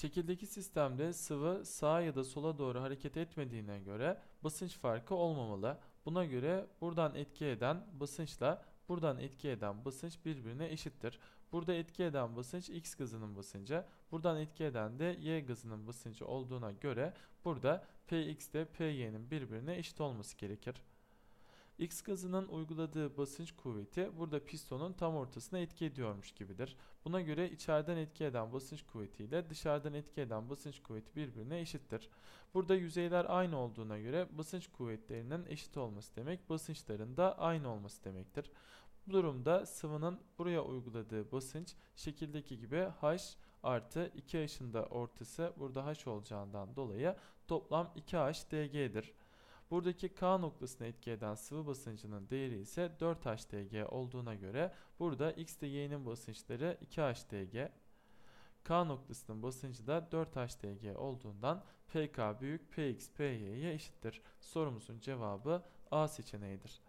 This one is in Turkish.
Şekildeki sistemde sıvı sağa ya da sola doğru hareket etmediğine göre basınç farkı olmamalı. Buna göre buradan etki eden basınçla buradan etki eden basınç birbirine eşittir. Burada etki eden basınç X gazının basıncı, buradan etki eden de Y gazının basıncı olduğuna göre burada Px ile Py'nin birbirine eşit olması gerekir. X gazının uyguladığı basınç kuvveti burada pistonun tam ortasına etki ediyormuş gibidir. Buna göre içeriden etki eden basınç kuvveti ile dışarıdan etki eden basınç kuvveti birbirine eşittir. Burada yüzeyler aynı olduğuna göre basınç kuvvetlerinin eşit olması demek basınçların da aynı olması demektir. Bu durumda sıvının buraya uyguladığı basınç şekildeki gibi H artı 2H'ın da ortası burada H olacağından dolayı toplam 2H dg'dir. Buradaki K noktasına etki eden sıvı basıncının değeri ise 4HDG olduğuna göre burada X ile Y'nin basınçları 2HDG. K noktasının basıncı da 4HDG olduğundan PK büyük PX PY'ye eşittir. Sorumuzun cevabı A seçeneğidir.